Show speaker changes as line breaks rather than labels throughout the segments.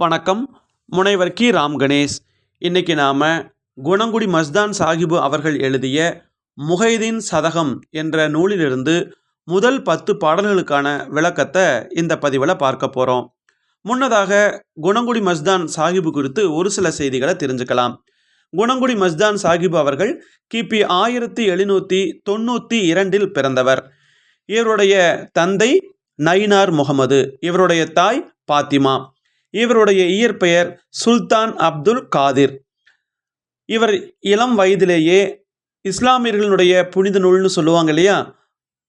வணக்கம். முனைவர் கி. ராம் கணேஷ். இன்னைக்கு நாம் குணங்குடி மஸ்தான் சாஹிபு அவர்கள் எழுதிய முஹைதீன் சதகம் என்ற நூலிலிருந்து முதல் பத்து பாடல்களுக்கான விளக்கத்தை இந்த பதிவில் பார்க்க போகிறோம் முன்னதாக குணங்குடி மஸ்தான் சாஹிபு குறித்து ஒரு சில செய்திகளை தெரிஞ்சுக்கலாம். குணங்குடி மஸ்தான் சாஹிபு அவர்கள் கிபி ஆயிரத்தி எழுநூற்றி தொண்ணூற்றி இரண்டில் பிறந்தவர். இவருடைய தந்தை நயினார் முகமது. இவருடைய தாய் பாத்திமா. இவருடைய இயற்பெயர் சுல்தான் அப்துல் காதிர். இவர் இளம் வயதிலேயே இஸ்லாமியர்களுடைய புனித நூல்னு சொல்லுவாங்க இல்லையா?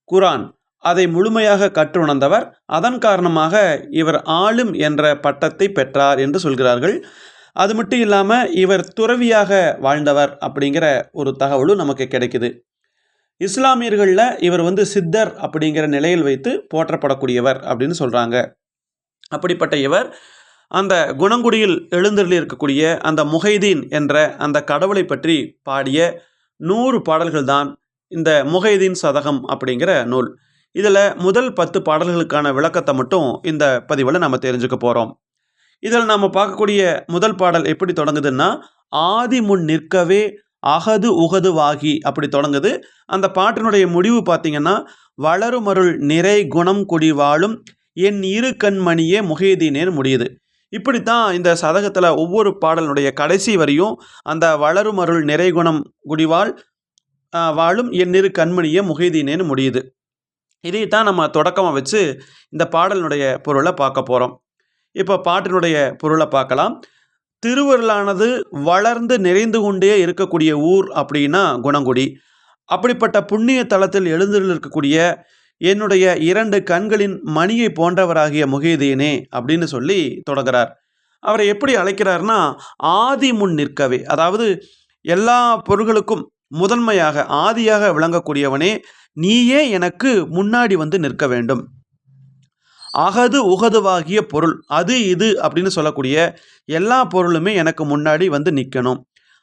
குரான். அதை முழுமையாக கற்றுணர்ந்தவர். அதன் காரணமாக இவர் ஆளும் என்ற பட்டத்தை பெற்றார் என்று சொல்கிறார்கள். அது மட்டும் இல்லாமல் இவர் துறவியாக வாழ்ந்தவர் அப்படிங்கிற ஒரு தகவலும் நமக்கு கிடைக்குது. இஸ்லாமியர்களில் இவர் வந்து சித்தர் அப்படிங்கிற நிலையில் வைத்து போற்றப்படக்கூடியவர் அப்படின்னு சொல்கிறாங்க அப்படிப்பட்ட இவர் அந்த குணங்குடியில் எழுந்தருளி இருக்கக்கூடிய அந்த முஹைதீன் என்ற அந்த கடவுளை பற்றி பாடிய நூறு பாடல்கள் தான் இந்த முஹைதீன் சதகம் அப்படிங்கிற நூல். இதில் முதல் பத்து பாடல்களுக்கான விளக்கத்தை மட்டும் இந்த பதிவில் நம்ம தெரிஞ்சுக்க போகிறோம் இதில் நாம் பார்க்கக்கூடிய முதல் பாடல் எப்படி தொடங்குதுன்னா ஆதி முன் நிற்கவே அகது உகது வாகி அப்படி தொடங்குது. அந்த பாட்டினுடைய முடிவு பார்த்தீங்கன்னா வளருமருள் நிறை குணம் குடி வாழும் என் இரு கண்மணியே முகைதீனேன்னு முடியுது. இப்படித்தான் இந்த சதகத்தில் ஒவ்வொரு பாடலுடைய கடைசி வரியும் அந்த வளரும் அருள் நிறைகுணம் குடிவாள் வாழும் என்னிரு இரு கண்மணியே முகைதீனேன்னு முடியுது. இதைத்தான் நம்ம தொடக்கமாக வச்சு இந்த பாடலினுடைய பொருளை பார்க்க போகிறோம் இப்போ பாட்டினுடைய பொருளை பார்க்கலாம். திருவருளானது வளர்ந்து நிறைந்து கொண்டே இருக்கக்கூடிய ஊர் அப்படின்னா குணங்குடி. அப்படிப்பட்ட புண்ணிய தலத்தில் எழுந்திருக்கக்கூடிய இருக்கக்கூடிய என்னுடைய இரண்டு கண்களின் மணியை போன்றவராகிய முகைதீனே அப்படின்னு சொல்லி தொடங்குறார். அவரை எப்படி அழைக்கிறார்னா ஆதி முன் நிற்கவே அதாவது எல்லா பொருள்களுக்கும் முதன்மையாக ஆதியாக விளங்கக்கூடியவனே நீயே எனக்கு முன்னாடி வந்து நிற்க வேண்டும். அகது உகதுவாகிய பொருள் அது இது அப்படின்னு சொல்லக்கூடிய எல்லா பொருளுமே எனக்கு முன்னாடி வந்து நிற்கணும்.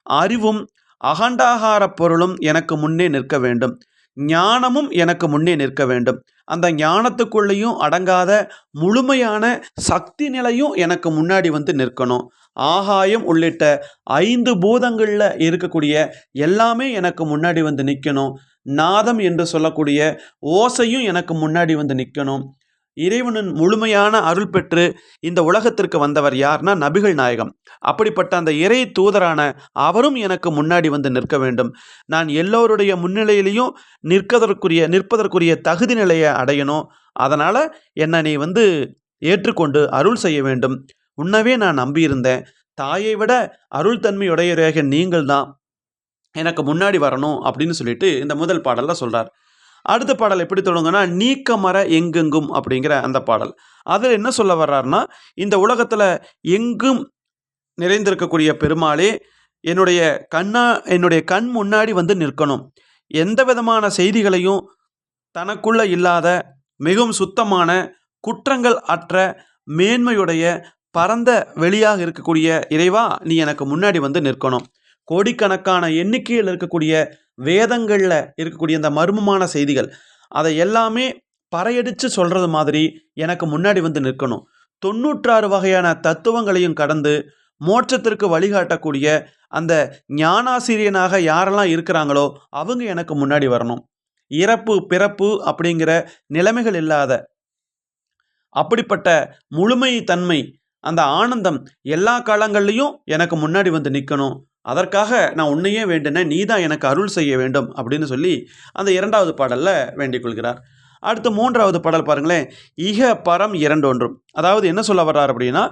அறிவும் அகண்டாகார பொருளும் எனக்கு முன்னே நிற்க வேண்டும். ஞானமும் எனக்கு முன்னே நிற்க வேண்டும். அந்த ஞானத்துக்குள்ளேயும் அடங்காத முழுமையான சக்தி நிலையும் எனக்கு முன்னாடி வந்து நிற்கணும். ஆகாயம் உள்ளிட்ட ஐந்து பூதங்களில் இருக்கக்கூடிய எல்லாமே எனக்கு முன்னாடி வந்து நிற்கணும். நாதம் என்று சொல்லக்கூடிய ஓசையும் எனக்கு முன்னாடி வந்து நிற்கணும். இறைவனின் முழுமையான அருள் பெற்று இந்த உலகத்திற்கு வந்தவர் யார்னா நபிகள் நாயகம். அப்படிப்பட்ட அந்த இறை தூதரான அவரும் எனக்கு முன்னாடி வந்து நிற்க வேண்டும். நான் எல்லோருடைய முன்னிலையிலையும் நிற்கதற்குரிய நிற்பதற்குரிய தகுதி நிலையை அடையணும். அதனால் என்னை நீ வந்து ஏற்றுக்கொண்டு அருள் செய்ய வேண்டும். உன்னவே நான் நம்பியிருந்தேன். தாயை விட அருள் தன்மையுடையவராக நீங்கள் தான் எனக்கு முன்னாடி வரணும் அப்படின்னு சொல்லிட்டு இந்த முதல் பாடலில் சொல்கிறார் அடுத்த பாடல் எப்படி தொடங்குன்னா நீக்க மர எங்கெங்கும் அப்படிங்கிற அந்த பாடல். அதில் என்ன சொல்ல வர்றாருன்னா இந்த உலகத்தில் எங்கும் நிறைந்திருக்கக்கூடிய பெருமாளே என்னுடைய கண்ணா என்னுடைய கண் முன்னாடி வந்து நிற்கணும். எந்த விதமான செய்திகளையும் தனக்குள்ள இல்லாத மிகவும் சுத்தமான குற்றங்கள் அற்ற மேன்மையுடைய பரந்த வெளியாக இருக்கக்கூடிய இறைவா நீ எனக்கு முன்னாடி வந்து நிற்கணும். கோடிக்கணக்கான எண்ணிக்கையில் இருக்கக்கூடிய வேதங்களில் இருக்கக்கூடிய அந்த மர்மமான செய்திகள் அதை எல்லாமே பறையடித்து சொல்கிறது மாதிரி எனக்கு முன்னாடி வந்து நிற்கணும். தொண்ணூற்றாறு வகையான தத்துவங்களையும் கடந்து மோட்சத்திற்கு வழிகாட்டக்கூடிய அந்த ஞானாசிரியனாக யாரெல்லாம் இருக்கிறாங்களோ அவங்க எனக்கு முன்னாடி வரணும். இறப்பு பிறப்பு அப்படிங்கிற நிலைமைகள் இல்லாத அப்படிப்பட்ட முழுமை தன்மை அந்த ஆனந்தம் எல்லா காலங்கள்லையும் எனக்கு முன்னாடி வந்து நிற்கணும் அதற்காக நான் உன்னையே வேண்டினேன் நீ தான் எனக்கு அருள் செய்ய வேண்டும் அப்படின்னு சொல்லி அந்த இரண்டாவது பாடலில் வேண்டிக் கொள்கிறார். அடுத்து மூன்றாவது பாடல் பாருங்களேன். இக பரம் இரண்டொன்றும். அதாவது என்ன சொல்ல வர்றார் அப்படின்னா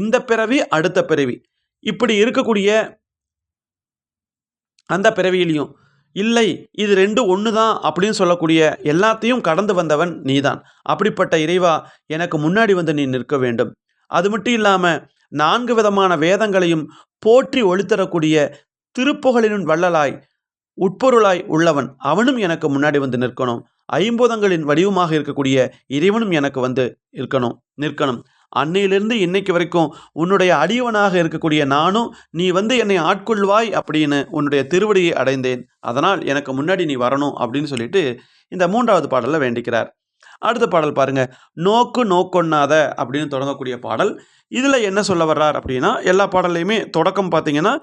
இந்த பிறவி அடுத்த பிறவி. இப்படி இருக்கக்கூடிய அந்த பிறவியிலையும் இல்லை இது ரெண்டு ஒன்று தான் அப்படின்னு சொல்லக்கூடிய எல்லாத்தையும் கடந்து வந்தவன் நீதான். அப்படிப்பட்ட இறைவா எனக்கு முன்னாடி வந்து நீ நிற்க வேண்டும். அது மட்டும் இல்லாமல் நான்கு விதமான வேதங்களையும் போற்றி ஒளித்தரக்கூடிய திருப்புகழின் வள்ளலாய் உட்பொருளாய் உள்ளவன் அவனும் எனக்கு முன்னாடி வந்து நிற்கணும். ஐம்பூதங்களின் வடிவமாக இருக்கக்கூடிய இறைவனும் எனக்கு வந்து இருக்கணும் நிற்கணும். அன்னையிலிருந்து இன்னைக்கு வரைக்கும் உன்னுடைய அடியவனாக இருக்கக்கூடிய நானும் நீ வந்து என்னை ஆட்கொள்வாய் அப்படின்னு உன்னுடைய திருவடியை அடைந்தேன். அதனால் எனக்கு முன்னாடி நீ வரணும் அப்படின்னு சொல்லிட்டு இந்த மூன்றாவது பாடலில் வேண்டிக்கிறார். அடுத்த பாடல் பாருங்கள் நோக்கு நோக்கொண்ணாத அப்படின்னு தொடங்கக்கூடிய பாடல். இதில் என்ன சொல்ல வர்றார் அப்படின்னா எல்லா பாடல்லையுமே தொடக்கம் பார்த்தீங்கன்னா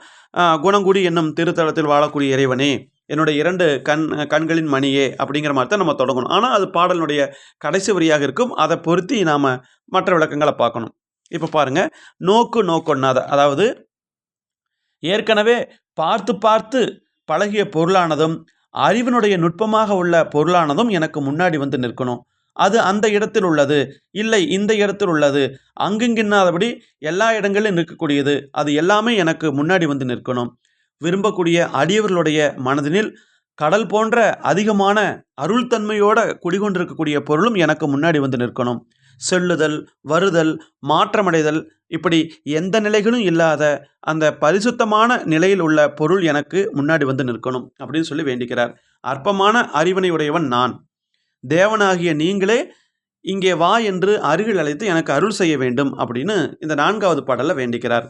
குணங்குடி என்னும் திருத்தலத்தில் வாழக்கூடிய இறைவனே என்னுடைய இரண்டு கண் கண்களின் மணியே அப்படிங்கிற மாதிரி தான் நம்ம தொடங்கணும். ஆனால் அது பாடலினுடைய கடைசி வரியாக இருக்கும். அதை பொருத்தி நாம் மற்ற விளக்கங்களை பார்க்கணும். இப்போ பாருங்க. நோக்கு நோக்கொண்ணாத அதாவது ஏற்கனவே பார்த்து பார்த்து பழகிய பொருளானதும் அறிவினுடைய நுட்பமாக உள்ள பொருளானதும் எனக்கு முன்னாடி வந்து நிற்கணும். அது அந்த இடத்தில் உள்ளது. இல்லை இந்த இடத்தில் உள்ளது. அங்குங்கின்னாதபடி எல்லா இடங்களிலும் நிற்கக்கூடியது. அது எல்லாமே எனக்கு முன்னாடி வந்து நிற்கணும். விரும்பக்கூடிய அடியவர்களுடைய மனதினில் கடல் போன்ற அதிகமான அருள்தன்மையோட குடிகொண்டிருக்கக்கூடிய பொருளும் எனக்கு முன்னாடி வந்து நிற்கணும். செல்லுதல் வருதல் மாற்றமடைதல் இப்படி எந்த நிலைகளும் இல்லாத அந்த பரிசுத்தமான நிலையில் உள்ள பொருள் எனக்கு முன்னாடி வந்து நிற்கணும் அப்படின்னு சொல்லி வேண்டிக்கிறார். அற்பமான அறிவினை உடையவன் நான். தேவனாகிய நீங்களே இங்கே வா என்று அருகில் அழைத்து எனக்கு அருள் செய்ய வேண்டும் அப்படின்னு இந்த நான்காவது பாடலில் வேண்டிக்கிறார்.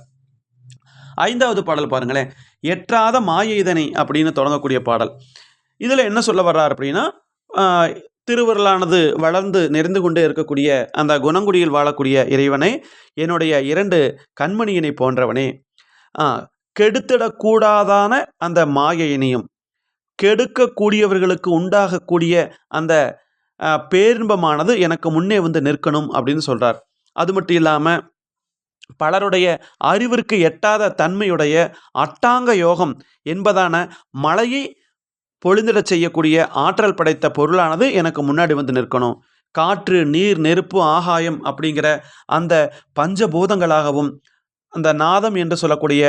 ஐந்தாவது பாடல் பாருங்களேன். எற்றாத மாயைதனை அப்படின்னு தொடங்கக்கூடிய பாடல். இதில் என்ன சொல்ல வர்றார் அப்படின்னா திருவருளானது வளர்ந்து நெறிந்து கொண்டே இருக்கக்கூடிய அந்த குணங்குடியில் வாழக்கூடிய இறைவனை என்னுடைய இரண்டு கண்மணியினை போன்றவனே. கெடுத்திடக்கூடாதான அந்த மாயையினையும் கெடுக்கக்கூடியவர்களுக்கு உண்டாகக்கூடிய அந்த பேரின்பமானது எனக்கு முன்னே வந்து நிற்கணும் அப்படின்னு சொல்கிறார் அது மட்டும் இல்லாமல் பலருடைய அறிவிற்கு எட்டாத தன்மையுடைய அட்டாங்க யோகம் என்பதான மழையை பொழுந்திடச் செய்யக்கூடிய ஆற்றல் படைத்த பொருளானது எனக்கு முன்னாடி வந்து நிற்கணும். காற்று நீர் நெருப்பு ஆகாயம் அப்படிங்கிற அந்த பஞ்சபூதங்களாகவும் அந்த நாதம் என்று சொல்லக்கூடிய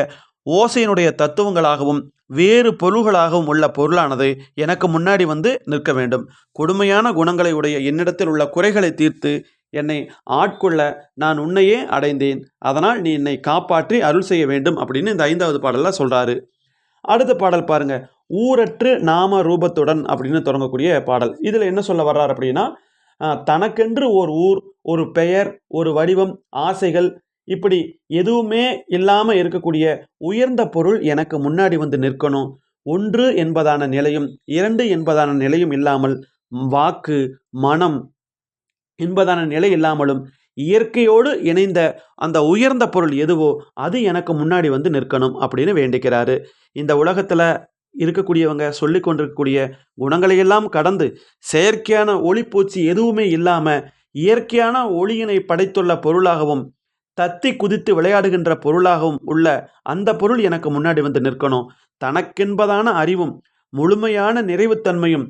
ஓசையினுடைய தத்துவங்களாகவும் வேறு பொருள்களாகவும் உள்ள பொருளானது எனக்கு முன்னாடி வந்து நிற்க வேண்டும். கொடுமையான குணங்களை உடைய என்னிடத்தில் உள்ள குறைகளை தீர்த்து என்னை ஆட்கொள்ள நான் உன்னையே அடைந்தேன். அதனால் நீ என்னை காப்பாற்றி அருள் செய்ய வேண்டும் அப்படின்னு இந்த ஐந்தாவது பாடலில் சொல்கிறாரு அடுத்த பாடல் பாருங்க. ஊரற்று நாம ரூபத்துடன் அப்படின்னு தொடங்கக்கூடிய பாடல். இதில் என்ன சொல்ல வர்றார் அப்படின்னா தனக்கென்று ஓர் ஊர் ஒரு பெயர் ஒரு வடிவம் ஆசைகள் இப்படி எதுவுமே இல்லாமல் இருக்கக்கூடிய உயர்ந்த பொருள் எனக்கு முன்னாடி வந்து நிற்கணும். ஒன்று என்பதான நிலையும் இரண்டு என்பதான நிலையும் இல்லாமல் வாக்கு மனம் என்பதான நிலை இல்லாமலும் இயற்கையோடு இணைந்த அந்த உயர்ந்த பொருள் எதுவோ அது எனக்கு முன்னாடி வந்து நிற்கணும் அப்படின்னு வேண்டிக்கிறாரு. இந்த உலகத்தில் இருக்கக்கூடியவங்க சொல்லி கொண்டிருக்கக்கூடிய குணங்களையெல்லாம் கடந்து செயற்கையான ஒளிப்பூச்சி எதுவுமே இல்லாமல் இயற்கையான ஒளியினை படைத்துள்ள பொருளாகவும் தத்தி குதித்து விளையாடுகின்ற பொருளாகவும் உள்ள அந்த பொருள் எனக்கு முன்னாடி வந்து நிற்கணும். தனக்கென்பதான அறிவும் முழுமையான நிறைவுத்தன்மையும்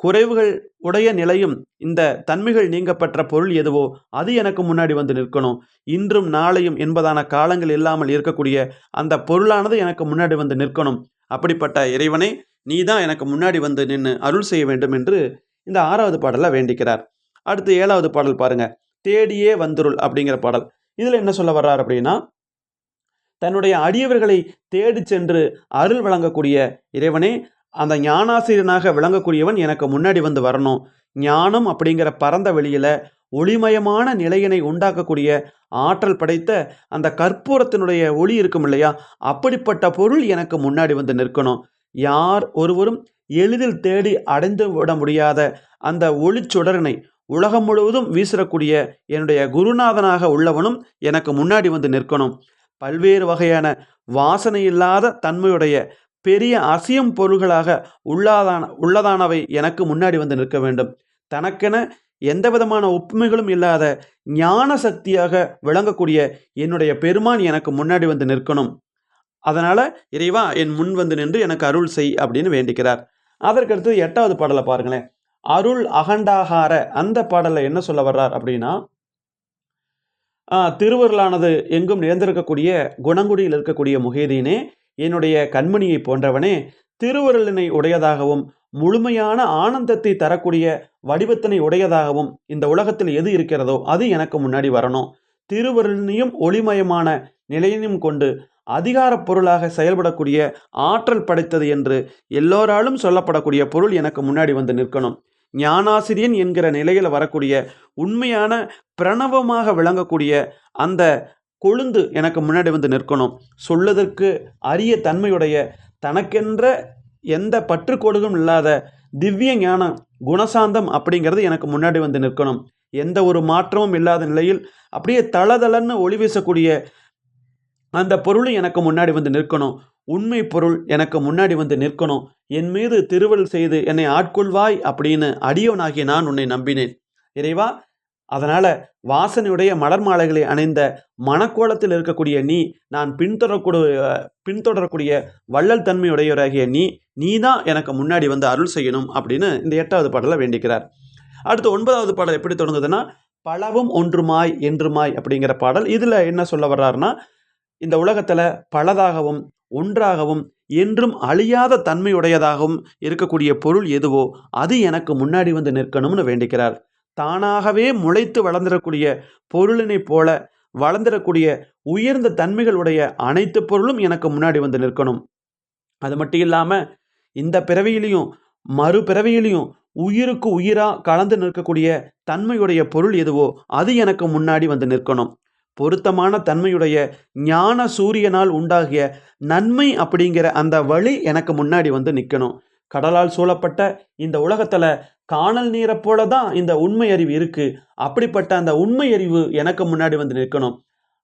குறைவுகள் உடைய நிலையும் இந்த தன்மைகள் நீங்கப்பெற்ற பொருள் எதுவோ அது எனக்கு முன்னாடி வந்து நிற்கணும். இன்றும் நாளையும் என்பதான காலங்கள் இல்லாமல் இருக்கக்கூடிய அந்த பொருளானது எனக்கு முன்னாடி வந்து நிற்கணும். அப்படிப்பட்ட இறைவனை நீ தான் எனக்கு முன்னாடி வந்து நின்று அருள் செய்ய வேண்டும் என்று இந்த ஆறாவது பாடலில் வேண்டிக்கிறார். அடுத்து ஏழாவது பாடல் பாருங்க. தேடியே வந்துருள் அப்படிங்கிற பாடல். இதில் என்ன சொல்ல வர்றார் அப்படின்னா தன்னுடைய அடியவர்களை தேடி சென்று அருள் வழங்கக்கூடிய இறைவனே அந்த ஞானாசிரியனாக விளங்கக்கூடியவன் எனக்கு முன்னாடி வந்து வரணும். ஞானம் அப்படிங்கிற பரந்த வெளியில் ஒளிமயமான நிலையினை உண்டாக்கக்கூடிய ஆற்றல் படைத்த அந்த கற்பூரத்தினுடைய ஒளி இருக்கும் இல்லையா அப்படிப்பட்ட பொருள் எனக்கு முன்னாடி வந்து நிற்கணும். யார் ஒருவரும் எளிதில் தேடி அடைந்து விட முடியாத அந்த ஒளிச்சுடரினை உலகம் முழுவதும் வீசிடக்கூடிய என்னுடைய குருநாதனாக உள்ளவனும் எனக்கு முன்னாடி வந்து நிற்கணும். பல்வேறு வகையான வாசனை இல்லாத தன்மையுடைய பெரிய அசியம் பொருள்களாக உள்ளாதான உள்ளதானவை எனக்கு முன்னாடி வந்து நிற்க வேண்டும். தனக்கென எந்த விதமான ஒப்புமைகளும் இல்லாத ஞான சக்தியாக விளங்கக்கூடிய என்னுடைய பெருமான் எனக்கு முன்னாடி வந்து நிற்கணும். அதனால் இறைவா என் முன் வந்து நின்று எனக்கு அருள் செய் அப்படின்னு வேண்டிக்கிறார். அதற்கடுத்து எட்டாவது பாடலை பாருங்களேன். அருள் அகண்டாகார அந்த பாடலில் என்ன சொல்ல வர்றார் அப்படின்னா திருவருளானது எங்கும் நிறைந்திருக்கக்கூடிய குணங்குடியில் இருக்கக்கூடிய முகேதீனே என்னுடைய கண்மணியை போன்றவனே திருவருளினை உடையதாகவும் முழுமையான ஆனந்தத்தை தரக்கூடிய வடிவத்தினை உடையதாகவும் இந்த உலகத்தில் எது இருக்கிறதோ அது எனக்கு முன்னாடி வரணும். திருவருளினையும் ஒளிமயமான நிலையினையும் கொண்டு அதிகாரப் பொருளாக செயல்படக்கூடிய ஆற்றல் படைத்தது என்று எல்லோராலும் சொல்லப்படக்கூடிய பொருள் எனக்கு முன்னாடி வந்து நிற்கணும். ஞானாசிரியன் என்கிற நிலையில் வரக்கூடிய உண்மையான பிரணவமாக விளங்கக்கூடிய அந்த கொழுந்து எனக்கு முன்னாடி வந்து நிற்கணும். சொல்லுதற்கு அரிய தன்மையுடைய தனக்கென்ற எந்த பற்றுக்கோடுகளும் இல்லாத திவ்ய ஞானம் குணசாந்தம் அப்படிங்கிறது எனக்கு முன்னாடி வந்து நிற்கணும். எந்த ஒரு மாற்றமும் இல்லாத நிலையில் அப்படியே தளதளன்னு ஒளி வீசக்கூடிய அந்த பொருளும் எனக்கு முன்னாடி வந்து நிற்கணும். உண்மை பொருள் எனக்கு முன்னாடி வந்து நிற்கணும். என் மீது திருவள் செய்து என்னை ஆட்கொள்வாய் அப்படின்னு அடியவனாகிய நான் உன்னை நம்பினேன். இறைவா அதனால் வாசனையுடைய மலர் மாலைகளை அணிந்த மணக்கோலத்தில் இருக்கக்கூடிய நீ நான் பின்தொடரக்கூடிய பின்தொடரக்கூடிய வள்ளல் தன்மையுடையவராகிய நீ நீ தான் எனக்கு முன்னாடி வந்து அருள் செய்யணும் அப்படின்னு இந்த எட்டாவது பாடலை வேண்டிக்கிறார். அடுத்து ஒன்பதாவது பாடல் எப்படி தொடங்குதுன்னா பலவும் ஒன்றுமாய் என்றுமாய் அப்படிங்கிற பாடல். இதில் என்ன சொல்ல வர்றாருன்னா இந்த உலகத்தில் பலதாகவும் ஒன்றாகவும் என்றும் அழியாத தன்மையுடையதாகவும் இருக்கக்கூடிய பொருள் எதுவோ அது எனக்கு முன்னாடி வந்து நிற்கணும்னு வேண்டிக்கிறார். தானாகவே முளைத்து வளர்ந்துடக்கூடிய பொருளினைப் போல வளர்ந்துடக்கூடிய உயர்ந்த தன்மைகளுடைய அனைத்து பொருளும் எனக்கு முன்னாடி வந்து நிற்கணும். அது மட்டும் இல்லாமல் இந்த பிறவியிலையும் மறுபிறவியிலையும் உயிருக்கு உயிராக கலந்து நிற்கக்கூடிய தன்மையுடைய பொருள் எதுவோ அது எனக்கு முன்னாடி வந்து நிற்கணும். பொருத்தமான தன்மையுடைய ஞான சூரியனால் உண்டாகிய நன்மை அப்படிங்கிற அந்த வழி எனக்கு முன்னாடி வந்து நிற்கணும் கடலால் சூழப்பட்ட இந்த உலகத்தில் காணல் நீரை போல தான் இந்த உண்மை அறிவு இருக்குது அப்படிப்பட்ட அந்த உண்மை அறிவு எனக்கு முன்னாடி வந்து நிற்கணும்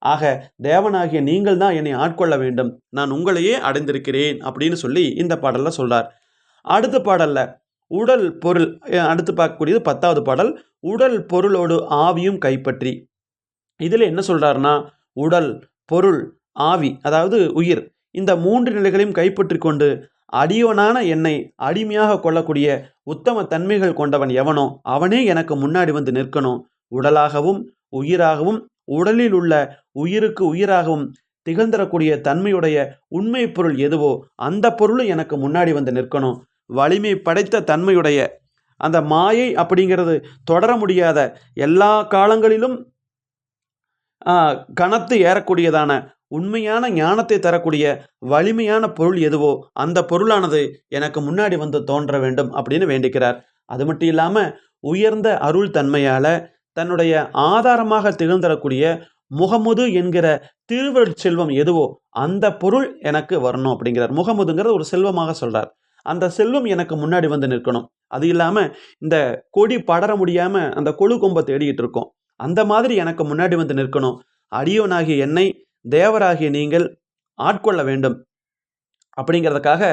ஆக தேவனாகிய நீங்கள் தான் என்னை ஆட்கொள்ள வேண்டும். நான் உங்களையே அடைந்திருக்கிறேன் அப்படின்னு சொல்லி இந்த பாடலில் சொல்கிறார் அடுத்த பாடலில் உடல் பொருள் அடுத்து பார்க்கக்கூடியது பத்தாவது பாடல் உடல் பொருளோடு ஆவியும் கைப்பற்றி. இதில் என்ன சொல்கிறாருன்னா உடல் பொருள் ஆவி அதாவது உயிர் இந்த மூன்று நிலைகளையும் கைப்பற்றி கொண்டு அடியவனான என்னை அடிமையாக கொள்ளக்கூடிய உத்தம தன்மைகள் கொண்டவன் எவனோ அவனே எனக்கு முன்னாடி வந்து நிற்கணும். உடலாகவும் உயிராகவும் உடலில் உள்ள உயிருக்கு உயிராகவும் திகழ்ந்தரக்கூடிய தன்மையுடைய உண்மை பொருள் எதுவோ அந்த பொருளும் எனக்கு முன்னாடி வந்து நிற்கணும். வலிமை படைத்த தன்மையுடைய அந்த மாயை அப்படிங்கிறது தொடர முடியாத எல்லா காலங்களிலும் கனத்து ஏறக்கூடியதான உண்மையான ஞானத்தை தரக்கூடிய வலிமையான பொருள் எதுவோ அந்த பொருளானது எனக்கு முன்னாடி வந்து தோன்ற வேண்டும் அப்படின்னு வேண்டிக்கிறார். அது மட்டும் இல்லாமல் உயர்ந்த அருள் தன்மையால் தன்னுடைய ஆதாரமாக திகழ்ந்தரக்கூடிய முகமுது என்கிற திருவருட் செல்வம் எதுவோ அந்த பொருள் எனக்கு வரணும் அப்படிங்கிறார். முகமுதுங்கிறது ஒரு செல்வமாக சொல்கிறார் அந்த செல்வம் எனக்கு முன்னாடி வந்து நிற்கணும். அது இல்லாமல் இந்த கொடி படர முடியாமல் அந்த கொழு கொம்பை தேடிக்கிட்டு இருக்கோம். அந்த மாதிரி எனக்கு முன்னாடி வந்து நிற்கணும். அடியோனாகிய என்னை தேவராகிய நீங்கள் ஆட்கொள்ள வேண்டும். அப்படிங்கிறதுக்காக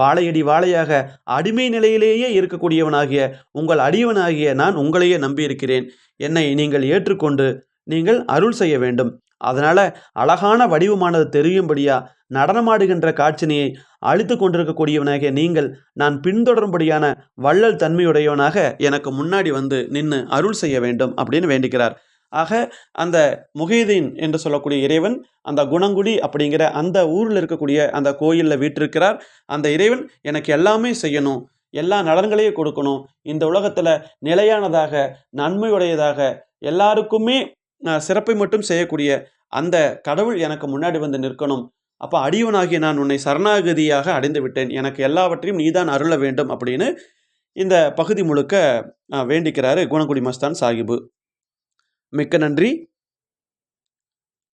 வாழையடி வாழையாக அடிமை நிலையிலேயே இருக்கக்கூடியவனாகிய உங்கள் அடியவனாகிய நான் உங்களையே நம்பியிருக்கிறேன். என்னை நீங்கள் ஏற்றுக்கொண்டு நீங்கள் அருள் செய்ய வேண்டும். அதனால் அழகான வடிவமானது தெரியும்படியா நடனமாடுகின்ற காட்சினியை அழித்து கொண்டிருக்கக்கூடியவனாகிய நீங்கள் நான் பின்தொடரும்படியான வள்ளல் தன்மையுடையவனாக எனக்கு முன்னாடி வந்து நின்று அருள் செய்ய வேண்டும் அப்படின்னு வேண்டிக்கிறார். ஆக அந்த முகைதீன் என்று சொல்லக்கூடிய இறைவன் அந்த குணங்குடி அப்படிங்கிற அந்த ஊரில் இருக்கக்கூடிய அந்த கோயிலில் வீட்டிருக்கிறார் அந்த இறைவன் எனக்கு எல்லாமே செய்யணும் எல்லா நலன்களையும் கொடுக்கணும் இந்த உலகத்தில் நிலையானதாக நன்மையுடையதாக எல்லாருக்குமே சிறப்பை மட்டும் செய்யக்கூடிய அந்த கடவுள் எனக்கு முன்னாடி வந்து நிற்கணும். அப்போ அடியவனாகிய நான் உன்னை சரணாகதியாக அடைந்து விட்டேன் எனக்கு எல்லாவற்றையும் நீதான் அருள வேண்டும் அப்படின்னு இந்த பகுதி முழுக்க வேண்டிக்கிறாரு குணங்குடி மஸ்தான் சாஹிபு. மிக்க நன்றி.